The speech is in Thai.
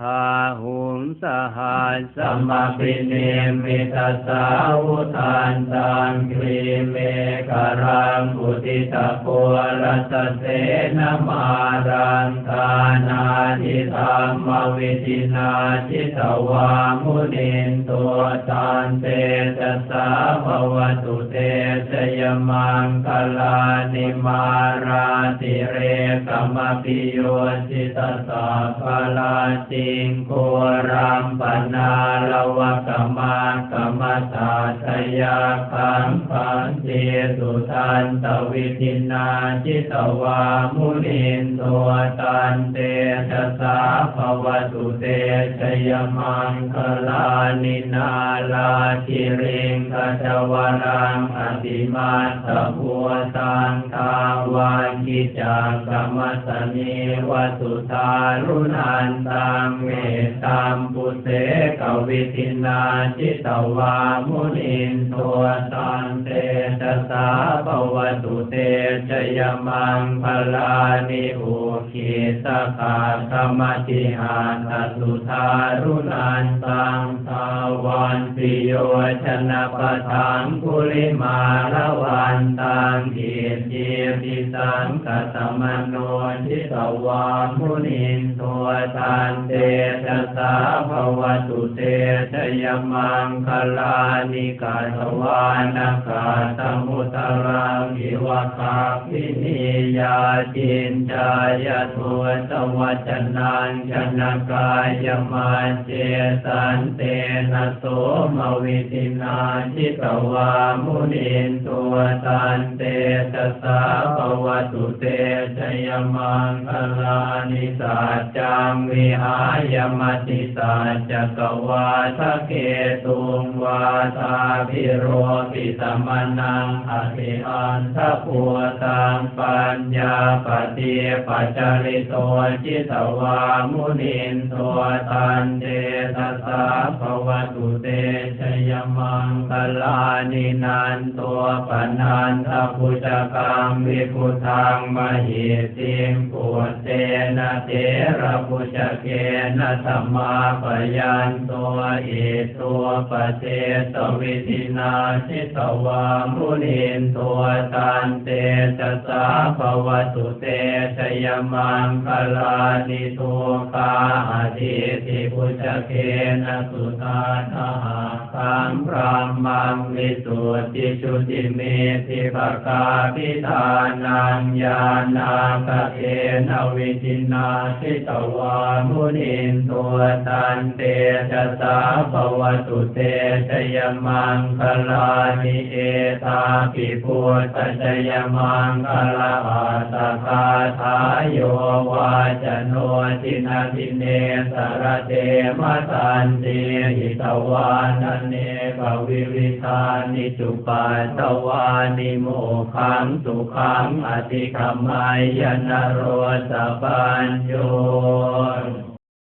ทาหุมสหัสสสัมาปิเนมิตัสาวุทานตังครีเมกรา อุติตะโพรัสเสนมารังทานาทิธรรมวิธินาจิตวามุนินตัวตานเตจัสาภวตุเตชยมังคลานิมาราติเรกมปิโยจิตสาภลาจิงโกรัมปนาลวะ กมากมตาชยาคังปันเจสุทันตวิธินาจิตวามุนินตัวตันเตชะสาภวตุเตชยมังคลานินาลาคิริงกัจวรังอติมาสพัวตังทาวากิจากกรรมสนีวสุตารุนันตังเมตตามปุเสกวิทินาจิตวามุนินตัวตันเตตสาภวตุเตช ยมังพลานิโอคิสกาธรรมติหานสุทารุนันตังทาวันปิโยชนะปะทังกุลิมาละวันตังอิจิปิสังกตมโนทิตวามุนินตัวตันเตชะสาภวตุเตชยมังคลานิกาทวานากาตมุตรังอิวะคาพินิยาจินจายทัวสวัจนังชนกายมาเจสันเตนะโสมวิตินาจิตวามุนินตัวตันเตชะสาภวตุเตชยมังคลานิสัจจังวิหายมติสัจจกวาทะเกตุงวาทาพิโรปิสมนังอภิอันทพัวตังปัญญาปฏิปัจจริโตจิตวามุนินตัวตันเตตสสะภวตุเตชยมังคลานินันตัวปนันทพุจกังวิพุทังมหิติงปุเตนะเตระพุจเกนะธรรมาปยันตัวอิตัวปเตสวิธินาชิตวามุนินตัวตันเตชะสาภวตุเตชยมังคลานิทุกาอธิติพุจเกนะสุตาทหาคังพรหมังวิสุทธิชุติเมธิภกาพิธานังญาณากเทนวิจินาทิตวามุนินตัวตันเตชะสาภวตุเตชยมังคลานิเอตาปิพุทธชยมังคลาอาตคาทายโยวาจโนทินาทิเนสรเตมตันเตหิตวานันเนกวิวิธานิจุปัตตวานิโมขังสุขังอธิคมัยยนโรสปัญโย